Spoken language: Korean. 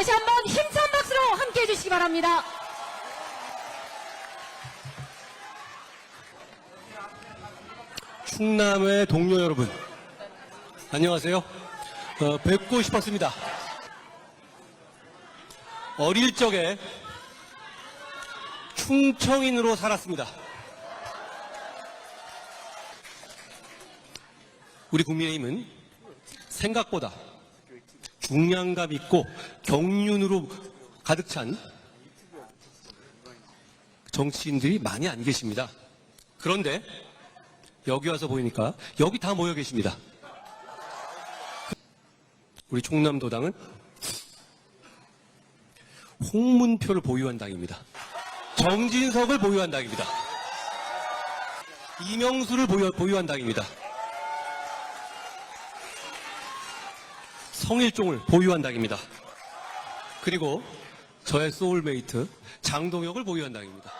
다시 한번 힘찬 박수로 함께 해주시기 바랍니다. 충남의 동료 여러분, 안녕하세요. 어, 뵙고 싶었습니다. 어릴 적에 충청인으로 살았습니다. 우리 국민의힘은 생각보다 중량감 있고 경륜으로 가득 찬 정치인들이 많이 안 계십니다. 그런데 여기 와서 보이니까 여기 다 모여 계십니다. 우리 충남도당은 홍문표를 보유한 당입니다. 정진석을 보유한 당입니다. 이명수를 보유, 보유한 당입니다. 성일종을 보유한 당입니다. 그리고 저의 소울메이트 장동혁을 보유한 당입니다.